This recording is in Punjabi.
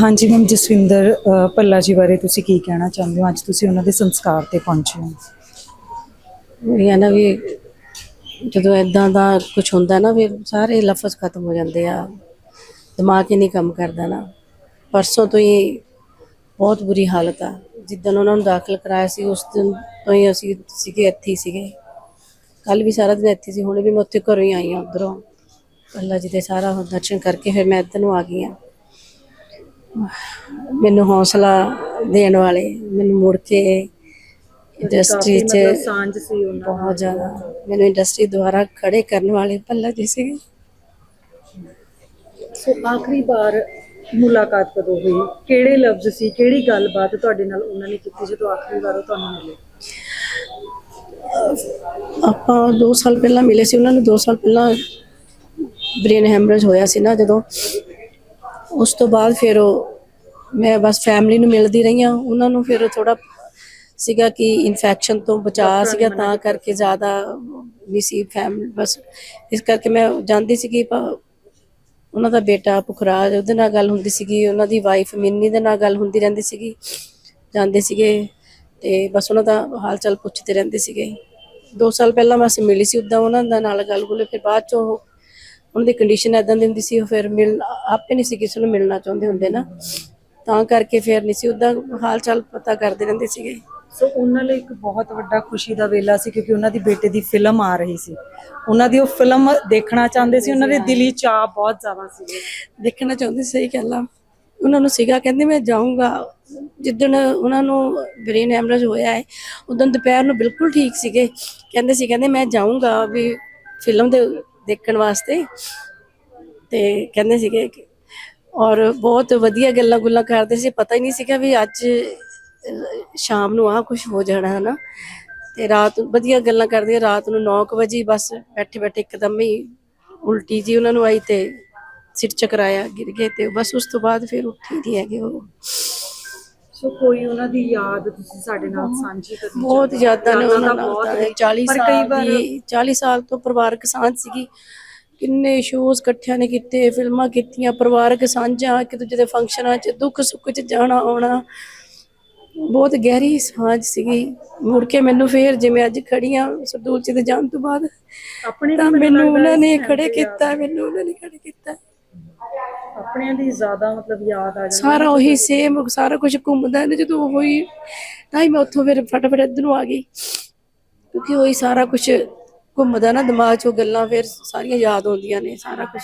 ਹਾਂਜੀ ਮੈਮ ਜਸਵਿੰਦਰ ਅ, ਭੱਲਾ ਜੀ ਬਾਰੇ ਤੁਸੀਂ ਕੀ ਕਹਿਣਾ ਚਾਹੁੰਦੇ ਹੋ? ਅੱਜ ਤੁਸੀਂ ਉਹਨਾਂ ਦੇ ਸੰਸਕਾਰ ਤੇ ਪਹੁੰਚੇ ਹੋ। ਹੈ ਨਾ ਵੀ ਜਦੋਂ ਇਦਾਂ ਦਾ ਕੁਝ ਹੁੰਦਾ ਨਾ ਵੀ ਸਾਰੇ ਲਫ਼ਜ਼ ਖਤਮ ਹੋ ਜਾਂਦੇ ਆ। ਦਿਮਾਗ ਹੀ ਨਹੀਂ ਕੰਮ ਕਰਦਾ ਨਾ। ਪਰਸੋਂ ਤੋਂ ਹੀ ਬਹੁਤ ਬੁਰੀ ਹਾਲਤ ਆ। ਜਿੱਦਣ ਉਹਨਾਂ ਨੂੰ ਦਾਖਲ ਕਰਾਇਆ ਸੀ ਉਸ ਦਿਨ ਤੋਂ ਹੀ ਅਸੀਂ ਸੀਗੇ ਇੱਥੇ ਹੀ ਸੀਗੇ। ਕੱਲ ਵੀ ਸਾਰਾ ਦਿਨ ਇੱਥੇ ਸੀ ਹੁਣ ਵੀ ਮੈਂ ਉੱਥੇ ਘਰੋਂ ਹੀ ਆਈ ਹਾਂ ਉਧਰੋਂ। ਅੱਲਾ ਜੀ ਦੇ ਸਾਰਾ ਦਰਸ਼ਨ ਕਰਕੇ ਫਿਰ ਮੈਂ ਇੱਧਰ ਨੂੰ ਆ ਗਈ ਹਾਂ। ਮੈਨੂੰ ਹੌਸਲਾ ਦੇਣ ਵਾਲੇ ਮੈਨੂੰ ਮੁੜ ਕੇ ਇੰਡਸਟਰੀ 'ਚ ਸਾਂਝ ਸੀ ਉਹਨਾਂ ਬਹੁਤ ਜ਼ਿਆਦਾ। ਮੈਨੂੰ ਇੰਡਸਟਰੀ ਦੁਆਰਾ ਖੜੇ ਕਰਨ ਵਾਲੇ ਭੱਲਾ ਜੀ ਸੀਗੇ। ਸੋ ਆਖਰੀ ਵਾਰ ਮੁਲਾਕਾਤ ਕਦੋਂ ਹੋਈ? ਕਿਹੜੇ ਲਫ਼ਜ਼ ਸੀ? ਕਿਹੜੀ ਗੱਲਬਾਤ ਤੁਹਾਡੇ ਨਾਲ ਉਹਨਾਂ ਨੇ ਕੀਤੀ ਜਦੋਂ ਆਖਰੀ ਵਾਰ ਉਹ ਤੁਹਾਨੂੰ ਮਿਲੇ? ਆਪਾਂ 2 ਸਾਲ ਪਹਿਲਾਂ ਮਿਲੇ ਸੀ ਉਹਨਾਂ ਨੂੰ 2 ਸਾਲ ਪਹਿਲਾਂ ਬ੍ਰੇਨ ਹੈਮਰੇਜ ਹੋਇਆ ਸੀ ਨਾ ਜਦੋਂ। ਉਸ ਤੋਂ ਬਾਅਦ ਫਿਰ ਉਹ ਮੈਂ ਬਸ ਫੈਮਿਲੀ ਨੂੰ ਮਿਲਦੀ ਰਹੀ ਹਾਂ। ਉਹਨਾਂ ਨੂੰ ਫਿਰ ਥੋੜਾ ਸੀਗਾ ਕਿ ਇਨਫੈਕਸ਼ਨ ਤੋਂ ਬਚਾ ਸੀਗਾ ਤਾਂ ਕਰਕੇ ਜ਼ਿਆਦਾ ਵੀ ਸੀ ਫੈਮਿਲੀ ਬਸ ਇਸ ਕਰਕੇ ਮੈਂ ਜਾਂਦੀ ਸੀਗੀ ਪ- ਉਹਨਾਂ ਦਾ ਬੇਟਾ ਪੁਖਰਾਜ ਉਹਦੇ ਨਾਲ ਗੱਲ ਹੁੰਦੀ ਸੀਗੀ ਉਹਨਾਂ ਦੀ ਵਾਈਫ ਮਿੰਨੀ ਦੇ ਨਾਲ ਗੱਲ ਹੁੰਦੀ ਰਹਿੰਦੀ ਸੀਗੀ ਜਾਂਦੇ ਸੀਗੇ ਤੇ ਬਸ ਉਹਨਾਂ ਦਾ ਹਾਲ ਚਾਲ ਪੁੱਛਦੇ ਰਹਿੰਦੇ ਸੀਗੇ। 2 ਸਾਲ ਪਹਿਲਾਂ ਮੈਂ ਅਸੀਂ ਮਿਲੀ ਸੀ ਉਦਾਂ ਉਹਨਾਂ ਦਾ ਨਾਲ ਗੱਲ ਗੁੱਲ ਫਿਰ ਬਾਅਦ ਚ ਉਹ ਉਹਨਾਂ ਦੀ ਕੰਡੀਸ਼ਨ ਐਦਾਂ ਦੀ ਹੁੰਦੀ ਸੀ ਉਹ ਫਿਰ ਮਿਲ ਆਪੇ ਨਹੀਂ ਸੀ ਕਿਸੇ ਨੂੰ ਮਿਲਣਾ ਚਾਹੁੰਦੇ ਹੁੰਦੇ ਨਾ। ਤਾਂ ਕਰਕੇ ਫਿਰ ਨਹੀਂ ਸੀ ਉਦਾਂ ਹਾਲ ਚਾਲ ਪਤਾ ਕਰਦੇ ਰਹਿੰਦੇ ਸੀਗੇ। ਸੋ ਉਹਨਾਂ ਲਈ ਇੱਕ ਬਹੁਤ ਵੱਡਾ ਖੁਸ਼ੀ ਦਾ ਵੇਲਾ ਸੀ ਕਿਉਂਕਿ ਉਹਨਾਂ ਦੀ ਬੇਟੇ ਦੀ ਫਿਲਮ ਆ ਰਹੀ ਸੀ। ਉਹਨਾਂ ਦੀ ਉਹ ਫਿਲਮ ਦੇਖਣਾ ਚਾਹੁੰਦੇ ਸੀ ਉਹਨਾਂ ਦੇ ਦਿਲੀ ਚਾਹ ਬਹੁਤ ਜ਼ਿਆਦਾ ਸੀ। ਦੇਖਣਾ ਚਾਹੁੰਦੇ ਸਹੀ ਗੱਲ ਉਹਨਾਂ ਨੂੰ ਸੀਗਾ ਕਹਿੰਦੇ ਮੈਂ ਜਾਊਂਗਾ। ਜਿੱਦਣ ਉਹਨਾਂ ਨੂੰ ਬ੍ਰੇਨ ਹੈਮਰੇਜ ਹੋਇਆ ਹੈ ਉਦੋਂ ਦੁਪਹਿਰ ਨੂੰ ਬਿਲਕੁਲ ਠੀਕ ਸੀਗੇ। ਕਹਿੰਦੇ ਸੀ ਕਹਿੰਦੇ ਮੈਂ ਜਾਊਂਗਾ ਵੀ ਫਿਲਮ ਦੇ ਦੇਖਣ ਵਾਸਤੇ। ਤੇ ਕਹਿੰਦੇ ਸੀਗੇ ਕਿ- ਔਰ ਬਹੁਤ ਵਧੀਆ ਗੱਲਾਂ ਗੁੱਲਾਂ ਕਰਦੇ ਸੀ ਪਤਾ ਹੀ ਨਹੀਂ ਸੀਗਾ ਵੀ ਅੱਜ ਸ਼ਾਮ ਨੂੰ ਆ ਕੁਝ ਹੋ ਜਾਣਾ ਹੈ ਨਾ ਤੇ ਰਾਤ ਨੂੰ ਵਧੀਆ ਗੱਲਾਂ ਕਰਦੇ ਰਾਤ ਨੂੰ 9 ਵਜੇ ਬਸ ਬੈਠੇ ਬੈਠੇ ਇੱਕਦਮ ਹੀ ਉਲਟੀ ਜੀ ਉਹਨਾਂ ਨੂੰ ਆਈ ਤੇ ਸਿਰ ਚਕਰਾਇਆ ਗਿਰ ਗਏ ਤੇ ਬਸ ਉਸ ਤੋਂ ਬਾਅਦ ਫਿਰ ਉੱਠੇ ਨਹੀਂ ਹੈਗੇ ਉਹ ਸੋ ਕੋਈ ਉਹਨਾਂ ਦੀ ਯਾਦ ਤੁਸੀਂ ਸਾਡੇ ਨਾਲ ਸਾਂਝੀ ਕਰਨੀ ਬਹੁਤ? ਜ਼ਿਆਦਾ ਨੇ ਯਾਦਾਂ ਉਹਨਾਂ ਨੇ। 40 ਪਰ ਕਈ ਸਾਲ ਦੀ 40 ਸਾਲ ਤੋਂ ਪਰਿਵਾਰਕ ਸਾਂਝ ਸੀਗੀ ਕਿੰਨੇ ਸ਼ੋਜ਼ ਇਕੱਠਿਆਂ ਨੇ ਕੀਤੇ ਫਿਲਮਾਂ ਕੀਤੀਆਂ ਪਰਿਵਾਰਕ ਸਾਂਝਾਂ ਇੱਕ ਦੂਜੇ ਦੇ ਫੰਕਸ਼ਨਾਂ 'ਚ ਦੁੱਖ ਸੁੱਖ 'ਚ ਜਾਣਾ ਆਉਣਾ। ਬਹੁਤ ਗਹਿਰੀ ਸਾਂਝ ਸੀਗੀ। ਮੁੜ ਕੇ ਮੈਨੂੰ ਫੇਰ ਜਿਵੇਂ ਅੱਜ ਖੜੀਆਂ ਸਰਦੂਲ ਚ ਦੇ ਜਾਣ ਤੋਂ ਬਾਅਦ ਆਪਣੇ ਤਾਂ ਮੈਨੂੰ ਉਹਨਾਂ ਨੇ ਖੜੇ ਕੀਤਾ ਮੈਨੂੰ ਉਹਨਾਂ ਨੇ ਖੜੇ ਕੀਤਾ। ਆਪਣਿਆਂ ਦੀ ਜ਼ਿਆਦਾ ਮਤਲਬ ਯਾਦ ਆ ਜਾਂਦੀ ਸਾਰਾ ਉਹੀ ਸੇਮ ਸਾਰਾ ਕੁਝ ਘੁੰਮਦਾ ਹੈ ਜਦੋਂ ਉਹ ਤਾਂ ਹੀ ਮੈਂ ਉੱਥੋਂ ਫਿਰ ਫਟਾਫਟ ਇੱਧਰ ਨੂੰ ਆ ਗਈ। ਕਿਉਂਕਿ ਉਹੀ ਸਾਰਾ ਕੁਝ ਘੁੰਮਦਾ ਨਾ ਦਿਮਾਗ ਚੋਂ ਗੱਲਾਂ ਫਿਰ ਸਾਰੀਆਂ ਯਾਦ ਆਉਂਦੀਆਂ ਨੇ ਸਾਰਾ ਕੁਝ